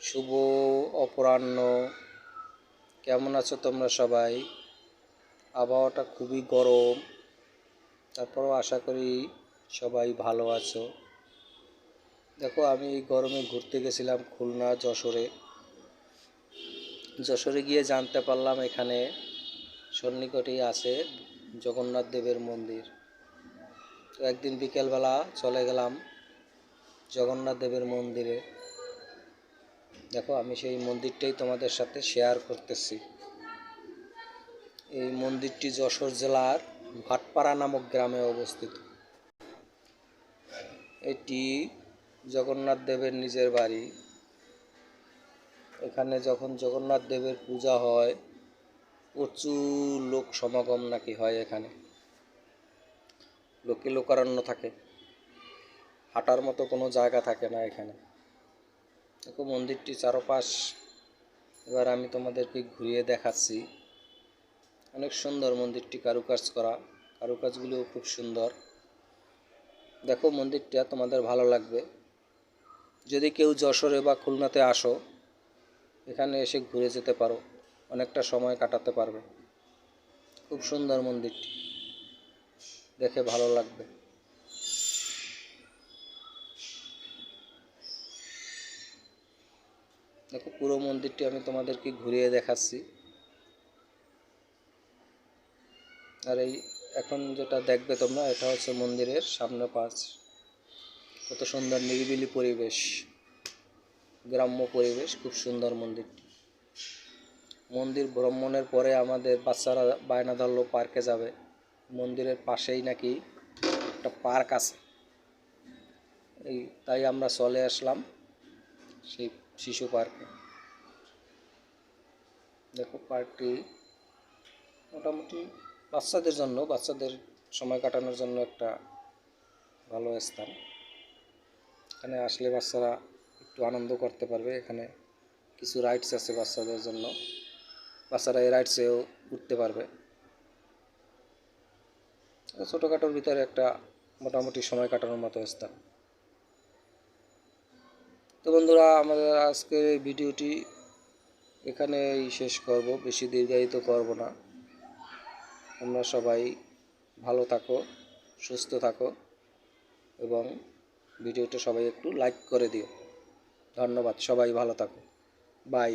শুভ অপরাহ্ন। কেমন আছো তোমরা সবাই? আবহাওয়াটা খুবই গরম, তারপরও আশা করি সবাই ভালো আছো। দেখো, আমি এই গরমে ঘুরতে গেছিলাম খুলনা, যশোরে। যশোরে গিয়ে জানতে পারলাম এখানে সন্নিকটেই আছে জগন্নাথ দেবের মন্দির। তো একদিন বিকেলবেলা চলে গেলাম জগন্নাথ দেবের মন্দিরে। দেখো, আমি সেই মন্দিরটাই তোমাদের সাথে শেয়ার করতেছি। এই মন্দিরটি যশোর জেলার ভাটপাড়া নামক গ্রামে অবস্থিত। এটি জগন্নাথ দেবের নিজের বাড়ি। এখানে যখন জগন্নাথ দেবের পূজা হয়, প্রচুর লোক সমাগম নাকি হয় এখানে। লোকে লোকারণ্য থাকে। হাঁটার মতো কোনো জায়গা থাকে না এখানে। দেখো মন্দিরটি চারপাশ, এবার আমি তোমাদেরকে ঘুরিয়ে দেখাচ্ছি। অনেক সুন্দর মন্দিরটি কারুকাজ করা। কারুকাজগুলিও খুব সুন্দর। দেখো মন্দিরটা তোমাদের ভালো লাগবে। যদি কেউ যশোরে বা খুলনাতে আসো, এখানে এসে ঘুরে যেতে পারো। অনেকটা সময় কাটাতে পারবে। খুব সুন্দর মন্দিরটি। দেখে ভালো লাগবে। দেখো, পুরো মন্দিরটি আমি তোমাদেরকে ঘুরিয়ে দেখাচ্ছি। আর এই এখন যেটা দেখবে তোমরা, এটা হচ্ছে মন্দিরের সামনে পাশ কত সুন্দর নিরিবিলি পরিবেশ, গ্রাম্য পরিবেশ, খুব সুন্দর মন্দিরটি। মন্দির ভ্রমণের পরে আমাদের বাচ্চারা বায়না ধরলো পার্কে যাবে। মন্দিরের পাশেই নাকি একটা পার্ক আছে। এই তাই আমরা চলে আসলাম। সেই শিশু পার্কে। দেখো পার্কটি মোটামুটি বাচ্চাদের জন্য, বাচ্চাদের সময় কাটানোর জন্য একটা ভালো স্থান। এখানে আসলে বাচ্চারা একটু আনন্দ করতে পারবে। এখানে কিছু রাইডস আছে বাচ্চাদের জন্য। বাচ্চারা এই রাইডসেও উঠতে পারবে। ছোটোখাটোর ভিতরে একটা মোটামুটি সময় কাটানোর মতো স্থান। তো বন্ধুরা, আমাদের আজকে ভিডিওটি এখানে শেষ করব। বেশি দীর্ঘায়িত করব না। আমরা সবাই ভালো থাকো, সুস্থ থাকো এবং ভিডিওটা সবাই একটু লাইক করে দিও। ধন্যবাদ, সবাই ভালো থাকো। বাই।